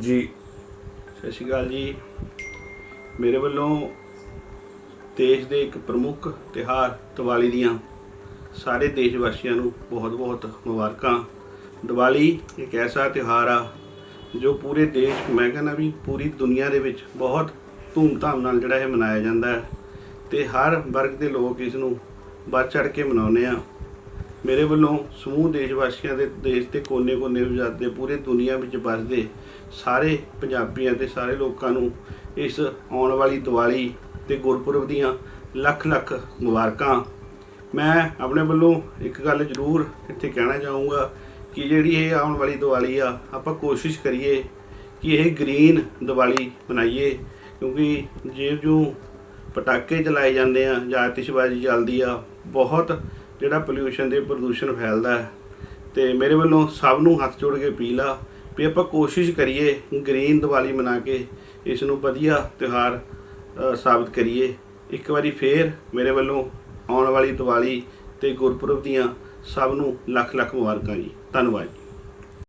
ਜੀ। ਸਤਿ ਸ਼੍ਰੀ ਅਕਾਲ ਜੀ। ਮੇਰੇ ਵੱਲੋਂ ਦੇਸ਼ ਦੇ ਇੱਕ ਪ੍ਰਮੁੱਖ ਤਿਉਹਾਰ ਦੀਵਾਲੀ ਦੀਆਂ ਸਾਰੇ ਦੇਸ਼ ਵਾਸੀਆਂ ਨੂੰ ਬਹੁਤ-ਬਹੁਤ ਮੁਬਾਰਕਾਂ। ਦੀਵਾਲੀ ਇੱਕ ਐਸਾ ਤਿਉਹਾਰ ਆ ਜੋ ਪੂਰੇ ਦੇਸ਼, ਮੈਂ ਕਹਿੰਦਾ ਵੀ ਪੂਰੀ ਦੁਨੀਆ ਦੇ ਵਿੱਚ ਬਹੁਤ ਧੂਮਧਾਮ ਨਾਲ ਜਿਹੜਾ ਇਹ ਮਨਾਇਆ ਜਾਂਦਾ ਹੈ ਤੇ ਹਰ ਵਰਗ ਦੇ ਲੋਕ ਇਸ ਨੂੰ ਵੱਧ ਚੜ ਕੇ ਮਨਾਉਂਦੇ ਆ। ਮੇਰੇ ਵੱਲੋਂ ਸਮੂਹ ਦੇਸ਼ ਵਾਸੀਆਂ ਦੇ ਦੇਸ਼ ਦੇ ਕੋਨੇ-ਕੋਨੇ ਵਜਾਦੇ ਪੂਰੇ ਦੁਨੀਆ ਵਿੱਚ ਵੱਸਦੇ ਸਾਰੇ ਪੰਜਾਬੀਆਂ ਤੇ ਸਾਰੇ ਲੋਕਾਂ ਨੂੰ ਇਸ ਆਉਣ ਵਾਲੀ ਦੀਵਾਲੀ ਤੇ ਗੁਰਪੁਰਬ ਦੀਆਂ ਲੱਖ ਲੱਖ ਮੁਬਾਰਕਾਂ। ਮੈਂ ਆਪਣੇ ਵੱਲੋਂ ਇੱਕ ਗੱਲ ਜ਼ਰੂਰ ਇੱਥੇ ਕਹਿਣਾ ਚਾਹੂੰਗਾ ਕਿ ਜਿਹੜੀ ਇਹ ਆਉਣ ਵਾਲੀ ਦੀਵਾਲੀ ਆ, ਆਪਾਂ ਕੋਸ਼ਿਸ਼ ਕਰੀਏ ਕਿ ਇਹ ਗ੍ਰੀਨ ਦੀਵਾਲੀ ਮਨਾਈਏ, ਕਿਉਂਕਿ ਜੇ ਜੋ ਪਟਾਕੇ ਚਲਾਏ ਜਾਂਦੇ ਆ, ਜਾਂ ਆਤਿਸ਼ਬਾਜ਼ੀ ਚੱਲਦੀ ਆ, ਬਹੁਤ ਜਿਹੜਾ ਪੋਲਿਊਸ਼ਨ ਦੇ ਪ੍ਰਦੂਸ਼ਣ ਫੈਲਦਾ ਹੈ, ਤੇ ਮੇਰੇ ਵੱਲੋਂ ਸਭ ਨੂੰ ਹੱਥ ਜੋੜ ਕੇ ਅਪੀਲ ਆ ਵੀ ਆਪਾਂ ਕੋਸ਼ਿਸ਼ ਕਰੀਏ ਗ੍ਰੀਨ ਦੀਵਾਲੀ ਮਨਾ ਕੇ ਇਸ ਨੂੰ ਵਧੀਆ ਤਿਉਹਾਰ ਸਾਬਤ ਕਰੀਏ। ਇੱਕ ਵਾਰੀ ਫੇਰ ਮੇਰੇ ਵੱਲੋਂ ਆਉਣ ਵਾਲੀ ਦੀਵਾਲੀ ਤੇ ਗੁਰਪੁਰਬ ਦੀਆਂ ਸਭ ਨੂੰ ਲੱਖ ਲੱਖ ਮੁਬਾਰਕਾਂ ਜੀ। ਧੰਨਵਾਦ ਜੀ।